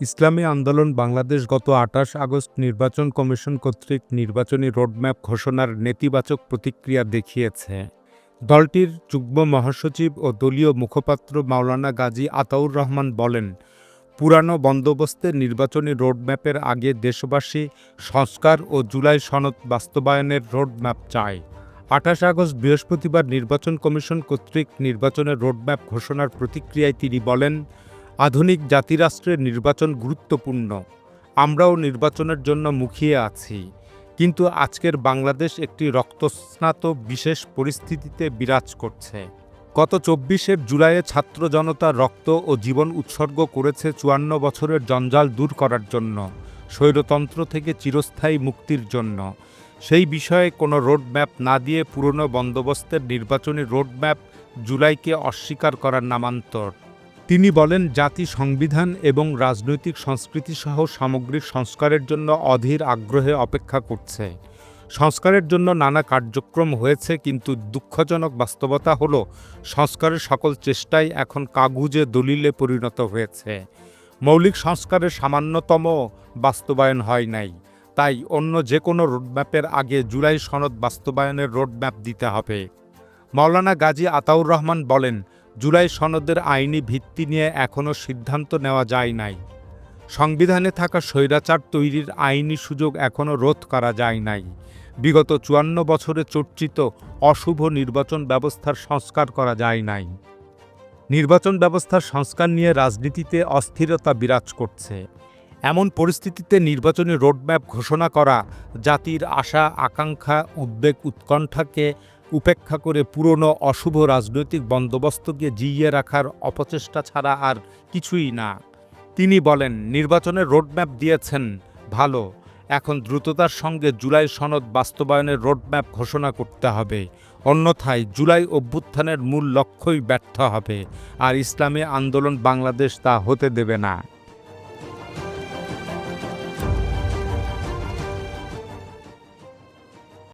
ইসলামী আন্দোলন বাংলাদেশ গত আঠাশ আগস্ট নির্বাচন কমিশন কর্তৃক নির্বাচনী রোডম্যাপ ঘোষণার নেতিবাচক প্রতিক্রিয়া দেখিয়েছে। দলটির যুগ্ম মহাসচিব ও দলীয় মুখপাত্র মাওলানা গাজী আতাউর রহমান বলেন, পুরানো বন্দোবস্তে নির্বাচনী রোডম্যাপের আগে দেশবাসী সংস্কার ও জুলাই সনদ বাস্তবায়নের রোডম্যাপ চায়। আঠাশ আগস্ট বৃহস্পতিবার নির্বাচন কমিশন কর্তৃক নির্বাচনের রোডম্যাপ ঘোষণার প্রতিক্রিয়ায় তিনি বলেন আধুনিক জাতিরাষ্ট্রের নির্বাচন গুরুত্বপূর্ণ। আমরাও নির্বাচনের জন্য মুখিয়ে আছি। কিন্তু আজকের বাংলাদেশ একটি রক্তস্নাত বিশেষ পরিস্থিতিতে বিরাজ করছে। গত চব্বিশে জুলাইয়ে ছাত্র জনতা রক্ত ও জীবন উৎসর্গ করেছে চুয়ান্ন বছরের জঞ্জাল দূর করার জন্য, স্বৈরতন্ত্র থেকে চিরস্থায়ী মুক্তির জন্য। সেই বিষয়ে কোনো রোডম্যাপ না দিয়ে পুরনো বন্দোবস্তের নির্বাচনী রোডম্যাপ জুলাইকে অস্বীকার করার নামান্তর। তিনি বলেন, জাতি সংবিধান এবং রাজনৈতিক সংস্কৃতিসহ সামগ্রিক সংস্কারের জন্য অধীর আগ্রহে অপেক্ষা করছে। সংস্কারের জন্য নানা কার্যক্রম হয়েছে, কিন্তু দুঃখজনক বাস্তবতা হল, সংস্কারের সকল চেষ্টাই এখন কাগুজে দলিলে পরিণত হয়েছে। মৌলিক সংস্কারের সামান্যতম বাস্তবায়ন হয় নাই। তাই অন্য যে কোনো রোডম্যাপের আগে জুলাই সনদ বাস্তবায়নের রোডম্যাপ দিতে হবে। মাওলানা গাজী আতাউর রহমান বলেন জুলাই সনদের আইনি ভিত্তি নিয়ে এখনও সিদ্ধান্ত নেওয়া যায় নাই। সংবিধানে থাকা স্বৈরাচার তৈরির আইনি সুযোগ এখনও রোধ করা যায় নাই। বিগত চুয়ান্ন বছরে চর্চিত অশুভ নির্বাচন ব্যবস্থার সংস্কার করা যায় নাই। নির্বাচন ব্যবস্থার সংস্কার নিয়ে রাজনীতিতে অস্থিরতা বিরাজ করছে। এমন পরিস্থিতিতে নির্বাচনী রোডম্যাপ ঘোষণা করা জাতির আশা, আকাঙ্ক্ষা, উদ্বেগ, উৎকণ্ঠাকে উপেক্ষা করে পুরনো অশুভ রাজনৈতিক বন্দোবস্তকে জিইয়ে রাখার অপচেষ্টা ছাড়া আর কিছুই না। তিনি বলেন, নির্বাচনের রোডম্যাপ দিয়েছেন ভালো, এখন দ্রুততার সঙ্গে জুলাই সনদ বাস্তবায়নের রোডম্যাপ ঘোষণা করতে হবে। অন্যথায় জুলাই অভ্যুত্থানের মূল লক্ষ্যই ব্যর্থ হবে, আর ইসলামী আন্দোলন বাংলাদেশ তা হতে দেবে না।